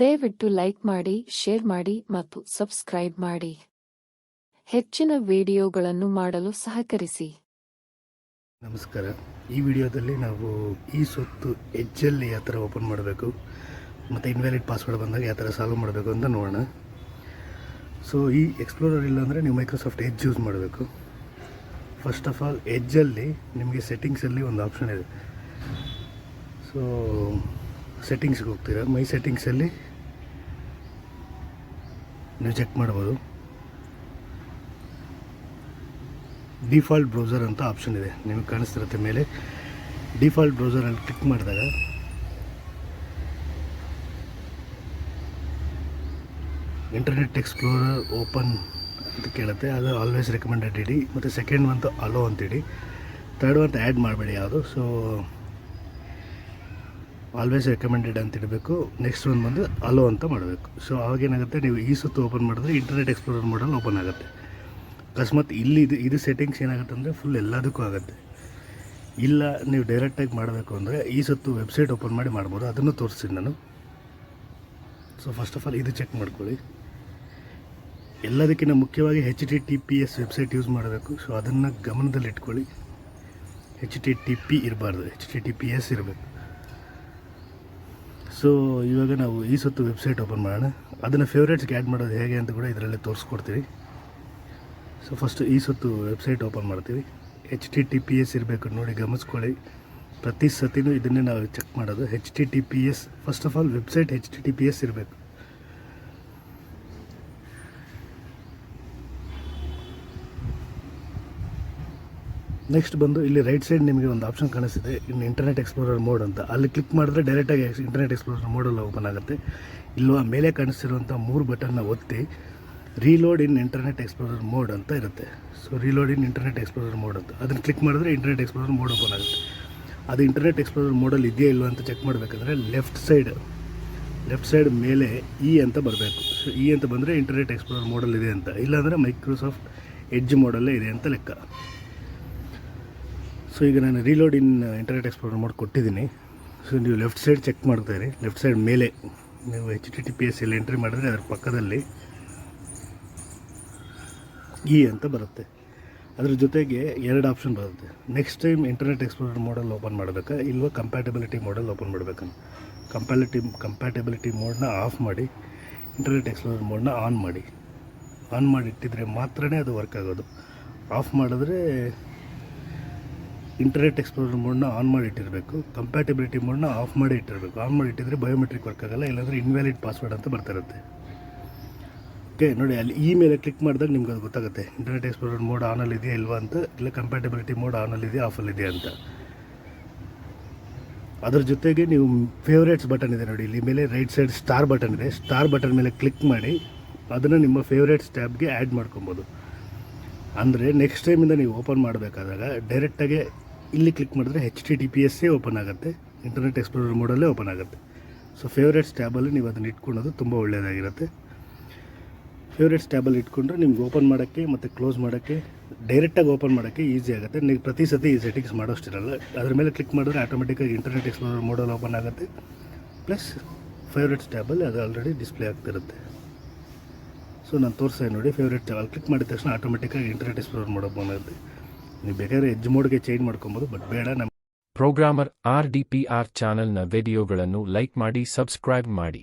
ದಯವಿಟ್ಟು ಲೈಕ್ ಮಾಡಿ, ಶೇರ್ ಮಾಡಿ ಮತ್ತು ಸಬ್ಸ್ಕ್ರೈಬ್ ಮಾಡಿ. ಹೆಚ್ಚಿನ ವಿಡಿಯೋಗಳನ್ನು ಮಾಡಲು ಸಹಕರಿಸಿ. ನಮಸ್ಕಾರ. ಈ ವಿಡಿಯೋದಲ್ಲಿ ನಾವು ಈ ಸೊತ್ತು ಎಜ್ಜಲ್ಲಿ ಯಾವ ಥರ ಓಪನ್ ಮಾಡಬೇಕು, ಮತ್ತು ಇನ್ವ್ಯಾಲಿಡ್ ಪಾಸ್ವರ್ಡ್ ಬಂದಾಗ ಯಾವ ಥರ ಸಾಲ್ವ್ ಮಾಡಬೇಕು ಅಂತ ನೋಡೋಣ. ಸೊ ಈ ಎಕ್ಸ್ಪ್ಲೋರರ್ ಇಲ್ಲ ಅಂದರೆ ನೀವು ಮೈಕ್ರೋಸಾಫ್ಟ್ ಎಜ್ ಯೂಸ್ ಮಾಡಬೇಕು. ಫಸ್ಟ್ ಆಫ್ ಆಲ್ ಎಜ್ಜಲ್ಲಿ ನಿಮಗೆ ಸೆಟ್ಟಿಂಗ್ಸಲ್ಲಿ ಒಂದು ಆಪ್ಷನ್ ಇದೆ. ಸೊ ಸೆಟ್ಟಿಂಗ್ಸ್ಗೆ ಹೋಗ್ತೀರಾ? ಮೈ ಸೆಟ್ಟಿಂಗ್ಸಲ್ಲಿ ನೀವು ಚೆಕ್ ಮಾಡ್ಬೋದು. ಡಿಫಾಲ್ಟ್ ಬ್ರೌಸರ್ ಅಂತ ಆಪ್ಷನ್ ಇದೆ. ನಿಮಗೆ ಕಾಣಿಸ್ತಿರುತ್ತೆ ಮೇಲೆ. ಡಿಫಾಲ್ಟ್ ಬ್ರೌಸರಲ್ಲಿ ಕ್ಲಿಕ್ ಮಾಡಿದಾಗ ಇಂಟರ್ನೆಟ್ ಎಕ್ಸ್ಪ್ಲೋರರ್ ಓಪನ್ ಅಂತ ಕೇಳುತ್ತೆ. ಅದು ಆಲ್ವೇಸ್ ರೆಕಮೆಂಡೆಡ್ ಇಡಿ. ಮತ್ತು ಸೆಕೆಂಡ್ ಮಂತ್ ಅಲೋ ಅಂತಿಡಿ ತರ್ಡ್ ಮಂತ್ ಆ್ಯಡ್ ಮಾಡಬೇಡಿ ಯಾವುದು. ಸೊ ಆಲ್ವೇಸ್ ರೆಕಮೆಂಡೆಡ್ ಅಂತ ಇಡಬೇಕು. ನೆಕ್ಸ್ಟ್ ಒಂದು ಬಂದು ಅಲೋ ಅಂತ ಮಾಡಬೇಕು. ಸೊ ಆವಾಗೇನಾಗುತ್ತೆ, ನೀವು ಈ ಸುತ್ತು ಓಪನ್ ಮಾಡಿದ್ರೆ ಇಂಟರ್ನೆಟ್ ಎಕ್ಸ್ಪ್ಲೋರರ್ ಮಾಡಲು ಓಪನ್ ಆಗುತ್ತೆ. ಅಕಸ್ಮಾತ್ ಇಲ್ಲಿ ಇದು ಇದು ಸೆಟ್ಟಿಂಗ್ಸ್ ಏನಾಗುತ್ತೆ ಅಂದರೆ ಫುಲ್ ಎಲ್ಲದಕ್ಕೂ ಆಗುತ್ತೆ. ಇಲ್ಲ, ನೀವು ಡೈರೆಕ್ಟಾಗಿ ಮಾಡಬೇಕು ಅಂದರೆ ಈ ಸತ್ತು ವೆಬ್ಸೈಟ್ ಓಪನ್ ಮಾಡಿ ಮಾಡ್ಬೋದು. ಅದನ್ನು ತೋರಿಸ್ತೀನಿ ನಾನು. ಸೊ ಫಸ್ಟ್ ಆಫ್ ಆಲ್ ಇದು ಚೆಕ್ ಮಾಡ್ಕೊಳ್ಳಿ. ಎಲ್ಲದಕ್ಕಿಂತ ಮುಖ್ಯವಾಗಿ H T T P S website use ಮಾಡಬೇಕು. ಸೊ ಅದನ್ನು ಗಮನದಲ್ಲಿ ಇಟ್ಕೊಳ್ಳಿ ಹೆಚ್ ಟಿ ಟಿ ಪಿ ಇರಬಾರ್ದು. H T T P S ಇರಬೇಕು. ಸೊ ಇವಾಗ ನಾವು ಈ ಸತ್ತು ವೆಬ್ಸೈಟ್ ಓಪನ್ ಮಾಡೋಣ. ಅದನ್ನು ಫೇವ್ರೇಟ್ಸ್ಗೆ ಆ್ಯಡ್ ಮಾಡೋದು ಹೇಗೆ ಅಂತ ಕೂಡ ಇದರಲ್ಲಿ ತೋರಿಸ್ಕೊಡ್ತೀವಿ. ಸೊ ಫಸ್ಟ್ ಈ ಸುತ್ತು ವೆಬ್ಸೈಟ್ ಓಪನ್ ಮಾಡ್ತೀವಿ. H T T P S ಇರಬೇಕು ನೋಡಿ, ಗಮನಿಸ್ಕೊಳ್ಳಿ. ಪ್ರತಿ ಸತಿನೂ ಇದನ್ನೇ ನಾವು ಚೆಕ್ ಮಾಡೋದು. H T T P S first of all website H T T P S ಇರಬೇಕು. ನೆಕ್ಸ್ಟ್ ಬಂದು ಇಲ್ಲಿ ರೈಟ್ ಸೈಡ್ ನಿಮಗೆ ಒಂದು ಆಪ್ಷನ್ ಕಾಣಿಸ್ತಿದೆ. ಇನ್ನು ಇಂಟರ್ನೆಟ್ ಎಕ್ಸ್ಪ್ಲೋರರ್ ಮೋಡ್ ಅಂತ. ಅಲ್ಲಿ ಕ್ಲಿಕ್ ಮಾಡಿದ್ರೆ ಡೈರೆಕ್ಟಾಗಿ ಇಂಟರ್ನೆಟ್ ಎಕ್ಸ್ಪ್ಲೋರರ್ ಮೋಡಲ್ಲಿ ಓಪನ್ ಆಗುತ್ತೆ. ಇಲ್ಲವಾ ಮೇಲೆ ಕಾಣಿಸ್ತಿರುವಂಥ ಮೂರು ಬಟನ್ನ ಒತ್ತಿ reload in internet explorer mode ಅಂತ ಇರುತ್ತೆ. So reload in internet explorer mode ಅಂತ. ಅದನ್ನು ಕ್ಲಿಕ್ ಮಾಡಿದ್ರೆ ಇಂಟರ್ನೆಟ್ ಎಕ್ಸ್ಪ್ಲೋರರ್ ಮೋಡ್ ಓಪನ್ ಆಗುತ್ತೆ. ಅದು ಇಂಟರ್ನೆಟ್ ಎಕ್ಸ್ಪ್ಲೋರರ್ ಮೋಡಲ್ಲಿ ಇದೆಯಾ ಇಲ್ಲ ಅಂತ ಚೆಕ್ ಮಾಡಬೇಕಂದ್ರೆ ಲೆಫ್ಟ್ ಸೈಡ್ ಲೆಫ್ಟ್ ಸೈಡ್ ಮೇಲೆ ಇ ಅಂತ ಬರಬೇಕು. ಸೊ ಇ ಅಂತ ಬಂದರೆ ಇಂಟರ್ನೆಟ್ ಎಕ್ಸ್ಪ್ಲೋರರ್ ಮೋಡಲ್ ಇದೆ ಅಂತ. ಇಲ್ಲಾಂದರೆ ಮೈಕ್ರೋಸಾಫ್ಟ್ ಎಡ್ಜ್ ಮೋಡಲ್ಲೇ ಇದೆ ಅಂತ ಲೆಕ್ಕ. ಸೊ ಈಗ ನಾನು reload in internet explore mode ಕೊಟ್ಟಿದ್ದೀನಿ. ಸೊ ನೀವು ಲೆಫ್ಟ್ ಸೈಡ್ ಚೆಕ್ ಮಾಡ್ತಾಯಿರಿ ಲೆಫ್ಟ್ ಸೈಡ್ ಮೇಲೆ ನೀವು H T T P S ಎಲ್ಲಿ ಎಂಟ್ರಿ ಮಾಡಿದ್ರೆ ಅದರ ಪಕ್ಕದಲ್ಲಿ ಇ ಅಂತ ಬರುತ್ತೆ. ಅದ್ರ ಜೊತೆಗೆ ಎರಡು ಆಪ್ಷನ್ ಬರುತ್ತೆ. ನೆಕ್ಸ್ಟ್ ಟೈಮ್ ಇಂಟರ್ನೆಟ್ ಎಕ್ಸ್ಪ್ಲೋರರ್ ಮಾಡಲ್ ಓಪನ್ ಮಾಡಬೇಕಾ? ಇಲ್ವಾ ಕಂಪ್ಯಾಟಬಿಲಿಟಿ ಮಾಡಲ್ ಓಪನ್ ಮಾಡಬೇಕಾ ಕಂಪ್ಯಾಲಿಟಿ ಕಂಪ್ಯಾಟಬಿಲಿಟಿ ಮೋಡನ್ನ ಆಫ್ ಮಾಡಿ ಇಂಟರ್ನೆಟ್ ಎಕ್ಸ್ಪ್ಲೋರರ್ ಮೋಡನ್ನ ಆನ್ ಮಾಡಿ. ಆನ್ ಮಾಡಿ ಇಟ್ಟಿದ್ರೆ ಮಾತ್ರನೇ ಅದು ವರ್ಕ್ ಆಗೋದು. ಆಫ್ ಮಾಡಿದ್ರೆ ಇಂಟರ್ನೆಟ್ ಎಕ್ಸ್ಪ್ಲೋರರ್ ಮೋಡ್ನ ಆನ್ ಮಾಡಿ ಇಟ್ಟಿರಬೇಕು ಕಂಪ್ಯಾಟಿಬಿಲಿಟಿ ಮೋಡ್ನ ಆಫ್ ಮಾಡಿ ಇಟ್ಟಿರಬೇಕು. ಆನ್ ಮಾಡಿ ಇಟ್ಟಿದ್ರೆ ಬಯೋಮೆಟ್ರಿಕ್ ವರ್ಕ್ ಆಗಲ್ಲ, ಇಲ್ಲಾಂದರೆ ಇನ್ವ್ಯಾಲಿಡ್ ಪಾಸ್ವರ್ಡ್ ಅಂತ ಬರ್ತಿರುತ್ತೆ ಓಕೆ ನೋಡಿ, ಅಲ್ಲಿ ಈ ಮೇಲೆ ಕ್ಲಿಕ್ ಮಾಡಿದಾಗ ನಿಮ್ಗೆ ಅದು ಗೊತ್ತಾಗುತ್ತೆ. ಇಂಟರ್ನೆಟ್ ಎಕ್ಸ್ಪ್ಲೋರರ್ ಮೋಡ್ ಆನಲ್ಲಿ ಇದೆಯಾ ಇಲ್ವಾ ಅಂತ, ಇಲ್ಲ ಕಂಪ್ಯಾಟಿಬಿಲಿಟಿ ಮೋಡ್ ಆನಲ್ಲಿ ಇದೆಯಾ ಆಫಲ್ಲಿ ಇದೆಯಾ ಅಂತ. ಅದ್ರ ಜೊತೆಗೆ ನೀವು ಫೇವ್ರೇಟ್ಸ್ ಬಟನ್ ಇದೆ ನೋಡಿ, ಇಲ್ಲಿ ಮೇಲೆ ರೈಟ್ ಸೈಡ್ ಸ್ಟಾರ್ ಬಟನ್ ಇದೆ. ಸ್ಟಾರ್ ಬಟನ್ ಮೇಲೆ ಕ್ಲಿಕ್ ಮಾಡಿ, ಅದನ್ನು ನಿಮ್ಮ ಫೇವ್ರೇಟ್ಸ್ ಟ್ಯಾಬ್ಗೆ ಆ್ಯಡ್ ಮಾಡ್ಕೊಬೋದು. ಅಂದರೆ ನೆಕ್ಸ್ಟ್ ಟೈಮಿಂದ ನೀವು ಓಪನ್ ಮಾಡಬೇಕಾದಾಗ ಡೈರೆಕ್ಟಾಗಿ ಇಲ್ಲಿ ಕ್ಲಿಕ್ ಮಾಡಿದ್ರೆ ಹೆಚ್ ಟಿ ಟಿ ಪಿ ಎಸ್ಸೇ ಓಪನ್ ಆಗುತ್ತೆ. ಇಂಟರ್ನೆಟ್ ಎಕ್ಸ್ಪ್ಲೋರರ್ ಮೋಡಲ್ಲೇ ಓಪನ್ ಆಗುತ್ತೆ. ಸೊ ಫೇವ್ರೇಟ್ಸ್ ಟ್ಯಾಬಲ್ಲಿ ನೀವು ಅದನ್ನು ಇಟ್ಕೊಳ್ಳೋದು ತುಂಬ ಒಳ್ಳೆಯದಾಗಿರುತ್ತೆ ಫೇವ್ರೇಟ್ಸ್ ಟ್ಯಾಬಲ್ಲಿ ಇಟ್ಕೊಂಡ್ರೆ ನಿಮ್ಗೆ ಓಪನ್ ಮಾಡೋಕ್ಕೆ ಮತ್ತು ಕ್ಲೋಸ್ ಮಾಡೋಕ್ಕೆ ಡೈರೆಕ್ಟಾಗಿ ಓಪನ್ ಮಾಡೋಕ್ಕೆ ಈಸಿ ಆಗುತ್ತೆ. ನೀವು ಪ್ರತಿ ಸತಿ ಈ ಸೆಟ್ಟಿಂಗ್ಸ್ ಮಾಡೋಷ್ಟಿರಲ್ಲ. ಅದ್ರ ಮೇಲೆ ಕ್ಲಿಕ್ ಮಾಡಿದ್ರೆ ಆಟೋಮೆಟಿಕ್ಕಾಗಿ ಇಂಟರ್ನೆಟ್ ಎಕ್ಸ್ಪ್ಲೋರರ್ ಮೋಡಲ್ ಓಪನ್ ಆಗುತ್ತೆ. ಪ್ಲಸ್ ಫೇವ್ರೇಟ್ಸ್ ಟ್ಯಾಬಲ್ಲಿ ಅದು ಆಲ್ರೆಡಿ ಡಿಸ್ಪ್ಲೇ ಆಗ್ತಿರುತ್ತೆ. ಸೊ ನಾನು ತೋರಿಸ್ತಾ ನೋಡಿ ಫೇವ್ರೇಟ್ ಚಾನಲ್ ಕ್ಲಿಕ್ ಮಾಡಿದ ತಕ್ಷಣ ಆಟೋಮೆಟಿಕ್ಕಾಗಿ ಇಂಟರ್ನೆಟ್ ಎಕ್ಸ್ಪ್ಲೋರ್ ಮೋಡ್ ನೀವು ಬೇಕಾದ್ರೆ ಎಜ್ ಮೋಡ್ಗೆ ಚೇಂಜ್ ಮಾಡ್ಕೊಬೋದು ಬಟ್ ಬೇಡ ನಮ್ಮ programmer R D P R ಚಾನಲ್ನ ವಿಡಿಯೋಗಳನ್ನು ಲೈಕ್ ಮಾಡಿ ಸಬ್ಸ್ಕ್ರೈಬ್ ಮಾಡಿ.